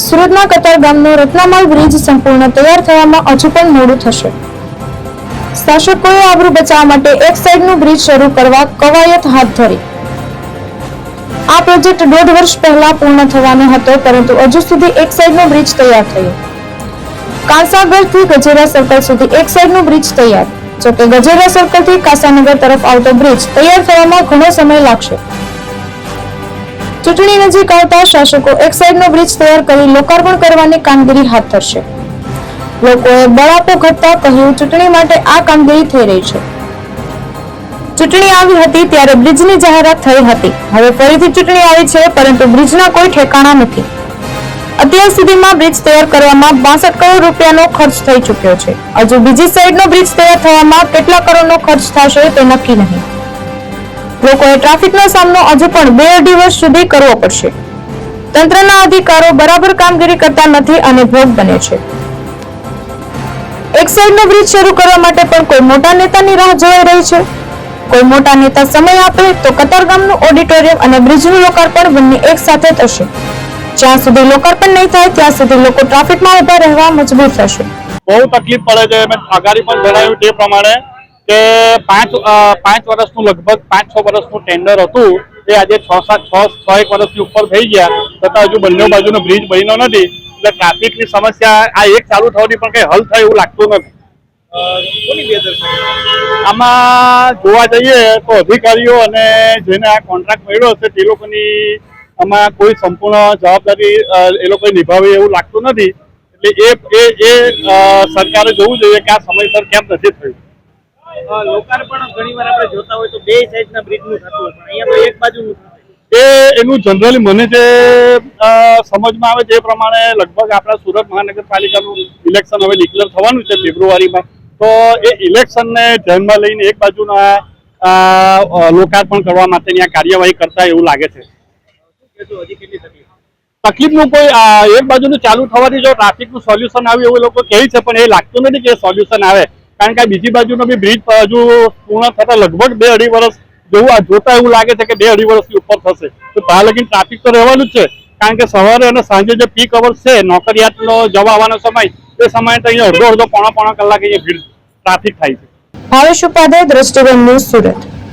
સુરતના કતાર ગામનો રત્નામાલ બ્રિજ સંપૂર્ણ તૈયાર થવામાં હજુ પણ મોડું થશે. શાસકોએ આબરૂ બચાવવા માટે એક સાઈડનું બ્રિજ શરૂ કરવા કવાયત હાથ ધરી. આ પ્રોજેક્ટ દોઢ વર્ષ પહેલા પૂર્ણ થવાનો હતો, પરંતુ હજુ સુધી એક સાઈડનો બ્રિજ તૈયાર થયો. કાંસાગરથી ગજેરા સર્કલ સુધી એક સાઈડનો બ્રિજ તૈયાર. જોકે ગજેરા સર્કલથી કાસાનગર તરફ આવતો બ્રિજ તૈયાર થવામાં ઘણો સમય લાગશે. ચૂંટણી નજીક આવતા શાસકો એક સાઈડનો બ્રિજ તૈયાર કરી લોકાર્પણ કરવાની કામગીરી હાથ ધરશે. લોકોએ બળાપો ઘટતા કહ્યું, ચૂંટણી માટે આ કામગીરી થઈ રહી છે. ચૂંટણી આવી હતી ત્યારે બ્રિજની જાહેરાત થઈ હતી. હવે ફરીથી ચૂંટણી આવી છે, પરંતુ બ્રિજના કોઈ ઠેકાણા નથી. અત્યાર સુધીમાં બ્રિજ તૈયાર કરવામાં બાસઠ કરોડ રૂપિયાનો ખર્ચ થઈ ચૂક્યો છે. હજુ બીજી સાઈડનો બ્રિજ તૈયાર થવામાં કેટલા કરોડનો ખર્ચ થશે તે નક્કી નહીં. લોકોએ ટ્રાફિકનો સામનો હજુ પણ બે અઢી વર્ષ સુધી કરવો પડશે. તંત્રના અધિકારો બરાબર કામગીરી કરતા નથી અને ભોગ બને છે. એક સાઈડનો બ્રિજ શરૂ કરવા માટે પણ કોઈ મોટા નેતાની રાહ જોઈ રહી છે. કોઈ મોટા નેતા સમય આપે તો કતારગામનું ઓડિટોરિયમ અને બ્રિજનું લોકાર્પણ બંને એક સાથે થશે. જ્યાં સુધી લોકાર્પણ નહીં થાય, ત્યાં સુધી લોકો ટ્રાફિકમાં ઊભા રહેવા મજબૂર થશે. બહુ તકલીફ પડે છે. મેં આગારી પણ જણાવ્યું તે પ્રમાણે કે પાંચ પાંચ વર્ષનું લગભગ પાંચ, છ વર્ષનું ટેન્ડર હતું, એ આજે છ, સાત, છ છ, એક વર્ષથી ઉપર થઈ ગયા, છતાં હજુ બંને બાજુનો બ્રિજ બન્યો નથી. એટલે ટ્રાફિકની સમસ્યા આ એક ચાલુ થવાની પણ કંઈ હલ થાય એવું લાગતું નથી. આમાં જોવા જઈએ તો અધિકારીઓ અને જેને આ કોન્ટ્રાક્ટ મળ્યો હશે, તે લોકોની આમાં કોઈ સંપૂર્ણ જવાબદારી એ લોકોએ નિભાવી એવું લાગતું નથી. એટલે એ એ સરકારે જોવું જોઈએ કે આ સમયસર કેમ નથી થયું. લોકાર્પણ ઘણી વાર આપણે જોતા હોય તો બે સાઈડના બ્રિજનું થતું હોય પણ અહીંયા તો એક બાજુનું એ એનું જનરલી મને જે સમજમાં આવે છે એ પ્રમાણે લગભગ આપણા સુરત મહાનગરપાલિકાનું ઇલેક્શન હવે ડિક્લેર થવાનું છે ફેબ્રુઆરીમાં. તો એ ઇલેક્શનને ધ્યાનમાં લઈને એક બાજુના લોકાર્પણ કરવા માટેની આ કાર્યવાહી કરતા એવું લાગે છે. તકલીફનું કોઈ એક બાજુનું ચાલુ થવાથી જો ટ્રાફિકનું સોલ્યુશન આવ્યું એવું લોકો કહે છે પણ એ લાગતું નથી કે સોલ્યુશન આવે. કારણ કે બીજી બાજુનો બી બ્રિજ હજુ પૂર્ણ થતા લગભગ બે અઢી વર્ષ જેવું આ જોતા એવું લાગે છે કે બે અઢી વર્ષથી ઉપર થશે. તો ત્યાં લગી ટ્રાફિક તો રહેવાનું જ છે. કારણ કે સવારે અને સાંજે જે પીક અવર્સ છે, નોકરિયાતનો જવા આવવાનો સમય, એ સમયે તો અહીંયા અડધો અડધો પોણા પોણા કલાક અહીંયા ભીડ ટ્રાફિક થાય છે. ભાવેશ ઉપાધ્યાય દ્રષ્ટિબંધ સુરત.